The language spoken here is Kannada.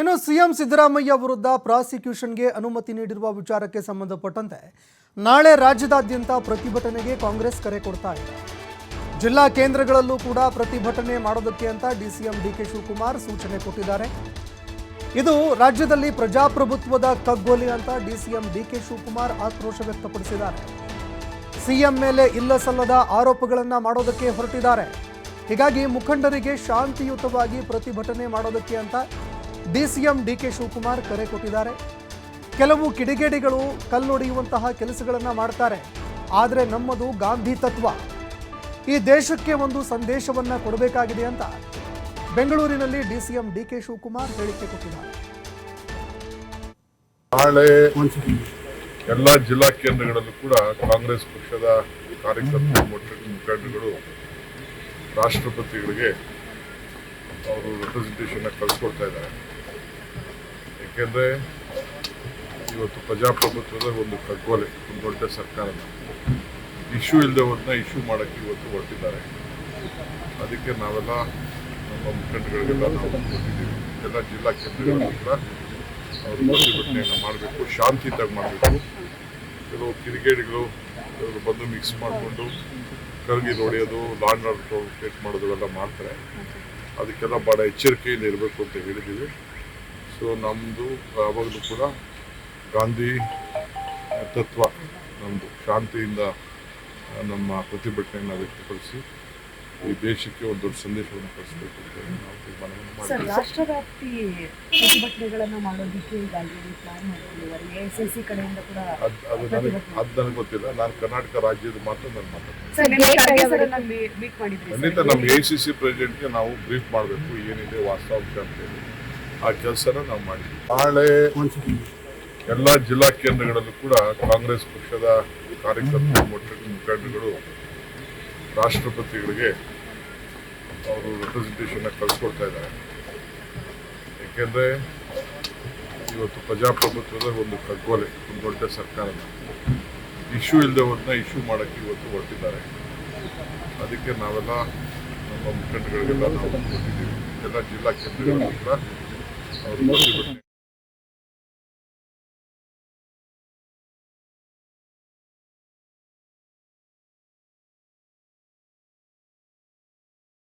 ಇನ್ನು ಸಿಎಂ ಸಿದ್ದರಾಮಯ್ಯ ವಿರುದ್ಧ ಪ್ರಾಸಿಕ್ಯೂಷನ್ಗೆ ಅನುಮತಿ ನೀಡಿರುವ ವಿಚಾರಕ್ಕೆ ಸಂಬಂಧಪಟ್ಟಂತೆ ನಾಳೆ ರಾಜ್ಯದಾದ್ಯಂತ ಪ್ರತಿಭಟನೆಗೆ ಕಾಂಗ್ರೆಸ್ ಕರೆ ಕೊಡ್ತಾ ಇದೆ. ಜಿಲ್ಲಾ ಕೇಂದ್ರಗಳಲ್ಲೂ ಕೂಡ ಪ್ರತಿಭಟನೆ ಮಾಡೋದಕ್ಕೆ ಅಂತ ಡಿಸಿಎಂ ಡಿಕೆ ಶಿವಕುಮಾರ್ ಸೂಚನೆ ಕೊಟ್ಟಿದ್ದಾರೆ. ಇದು ರಾಜ್ಯದಲ್ಲಿ ಪ್ರಜಾಪ್ರಭುತ್ವದ ಕಗ್ಗೊಲೆ ಅಂತ ಡಿಸಿಎಂ ಡಿಕೆ ಶಿವಕುಮಾರ್ ಆಕ್ರೋಶ ವ್ಯಕ್ತಪಡಿಸಿದ್ದಾರೆ. ಸಿಎಂ ಮೇಲೆ ಇಲ್ಲ ಸಲ್ಲದ ಆರೋಪಗಳನ್ನು ಮಾಡೋದಕ್ಕೆ ಹೊರಟಿದ್ದಾರೆ. ಹೀಗಾಗಿ ಮುಖಂಡರಿಗೆ ಶಾಂತಿಯುತವಾಗಿ ಪ್ರತಿಭಟನೆ ಮಾಡೋದಕ್ಕೆ ಅಂತ ಡಿಸಿಎಂ ಡಿಕೆ ಶಿವಕುಮಾರ್ ಕರೆ ಕೊಟ್ಟಿದ್ದಾರೆ. ಕೆಲವು ಕಿಡಿಗೇಡಿಗಳು ಕಲ್ಲೊಡೆಯುವಂತಹ ಕೆಲಸಗಳನ್ನು ಮಾಡ್ತಾರೆ. ಆದರೆ ನಮ್ಮದು ಗಾಂಧಿ ತತ್ವ ಈ ದೇಶಕ್ಕೆ ಒಂದು ಸಂದೇಶವನ್ನ ಕೊಡಬೇಕಾಗಿದೆ ಅಂತ ಬೆಂಗಳೂರಿನಲ್ಲಿ ಡಿಸಿಎಂ ಡಿಕೆ ಶಿವಕುಮಾರ್ ಹೇಳಿಕೆ ಕೊಟ್ಟಿದ್ದಾರೆ. ನಾಳೆ ಎಲ್ಲ ಜಿಲ್ಲಾ ಕೇಂದ್ರಗಳಲ್ಲೂ ಕೂಡ ಕಾಂಗ್ರೆಸ್ ಪಕ್ಷದ ಕಾರ್ಯಕರ್ತರು ಮುಖಂಡಗಳು ರಾಷ್ಟ್ರಪತಿಗಳಿಗೆ ಅವರು ರೆಪ್ರೆಸೆಂಟೇಷನ್ ಕಳಿಸ್ಕೊಡ್ತಾ ಇದ್ದಾರೆ. ಏಕೆಂದರೆ ಇವತ್ತು ಪ್ರಜಾಪ್ರಭುತ್ವದ ಒಂದು ಕಗ್ಗೊಲೆ ಒಂದು ದೊಡ್ಡ ಸರ್ಕಾರದ ಇಶ್ಯೂ ಇಲ್ಲದವ್ರನ್ನ ಇಶ್ಯೂ ಮಾಡೋಕ್ಕೆ ಇವತ್ತು ಹೊರಟಿದ್ದಾರೆ. ಅದಕ್ಕೆ ನಾವೆಲ್ಲ ನಮ್ಮ ಮುಖಂಡಗಳಿಗೆಲ್ಲ ನಾವು ಕೊಟ್ಟಿದ್ದೀವಿ. ಎಲ್ಲ ಜಿಲ್ಲಾ ಕೇಂದ್ರಗಳಲ್ಲೂ ಕೂಡ ಅವರು ಪ್ರತಿಭಟನೆಯನ್ನು ಮಾಡಬೇಕು, ಶಾಂತಿಯುತವಾಗಿ ಮಾಡಬೇಕು. ಕೆಲವು ಕಿರಿಗೇಡಿಗಳು ಕೆಲವರು ಬಂದು ಮಿಕ್ಸ್ ಮಾಡಿಕೊಂಡು ಕರ್ಗಿ ಹೊಡೆಯೋದು ಲಾಂಡ್ ಆರ್ಡರ್ ಕ್ರಿಯೇಟ್ ಮಾಡೋದು ಎಲ್ಲ ಮಾಡ್ತಾರೆ. ಅದಕ್ಕೆಲ್ಲ ಭಾಳ ಎಚ್ಚರಿಕೆಯಿಂದ ಇರಬೇಕು ಅಂತ ಹೇಳಿದ್ದೀವಿ. ಸೊ ನಮ್ಮದು ಯಾವಾಗಲೂ ಕೂಡ ಗಾಂಧಿ ತತ್ವ ನಮ್ಮದು ಶಾಂತಿಯಿಂದ ನಮ್ಮ ಪ್ರತಿಭಟನೆಯನ್ನು ವ್ಯಕ್ತಪಡಿಸಿ ಈ ದೇಶಕ್ಕೆ ಒಂದು ದೊಡ್ಡ ಸಂದೇಶವನ್ನು ಕಳಿಸಬೇಕು ಅಂತ ನಾವು ತೀರ್ಮಾನವನ್ನು ಮಾಡಿದ್ದೀವಿ ಪ್ರತಿಭಟನೆಗಳನ್ನು ಪ್ರತಿಭಟನೆಗಳನ್ನ ಮಾಡೋದಕ್ಕೆ ಈಗಾಗಲೇ ಪ್ಲಾನ್ ಮಾಡ್ಕೊಂಡಿದ್ದಾರೆ ಎ ಎಸ್ ಸಿ ಕಡೆಯಿಂದ ಕೂಡ ಅದ್ ಅದು ನನಗೆ ಅದು ನನಗೆ ಗೊತ್ತಿಲ್ಲ. ನಾನು ಕರ್ನಾಟಕ ರಾಜ್ಯದ ಮಾತ್ರ ನಾನು ಮಾತಾಡ್ತೀನಿ. ಖಂಡಿತ ನಮ್ಮ ಎ ಸಿ ಸಿ ಪ್ರೆಸಿಡೆಂಟ್ಗೆ ನಾವು ಬ್ರೀಫ್ ಮಾಡಬೇಕು. ಏನಿದೆ ವಾಸ್ತವಾಂಶ ಅಂತ ಹೇಳಿ. ಆ ಕೆಲಸನ ನಾವು ಮಾಡಿದ್ವಿ. ನಾಳೆ ಎಲ್ಲ ಜಿಲ್ಲಾ ಕೇಂದ್ರಗಳಲ್ಲೂ ಕೂಡ ಕಾಂಗ್ರೆಸ್ ಪಕ್ಷದ ಕಾರ್ಯಕರ್ತರು ಮತ್ತು ಮುಖಂಡರುಗಳು ರಾಷ್ಟ್ರಪತಿಗಳಿಗೆ ಅವರು ರೆಪ್ರೆಸೆಂಟೇಷನ್ ಕಳ್ಸ್ಕೊಡ್ತಾ ಇದ್ದಾರೆ. ಏಕೆಂದರೆ ಇವತ್ತು ಪ್ರಜಾಪ್ರಭುತ್ವದ ಒಂದು ಕಗ್ಗೋಲೆ ಒಂದು ದೊಡ್ಡ ಸರ್ಕಾರದ ಇಶ್ಯೂ ಇಲ್ಲದವ್ರನ್ನ ಇಶ್ಯೂ ಮಾಡೋಕ್ಕೆ ಇವತ್ತು ಹೊರಟಿದ್ದಾರೆ. ಅದಕ್ಕೆ ನಾವೆಲ್ಲ ನಮ್ಮ ಮುಖಂಡಗಳಿಗೆಲ್ಲ ನಾವು ಕೊಟ್ಟಿದ್ದೀವಿ. ಎಲ್ಲ ಜಿಲ್ಲಾ ಕೇಂದ್ರಗಳಲ್ಲೂ ಕೂಡ 我没。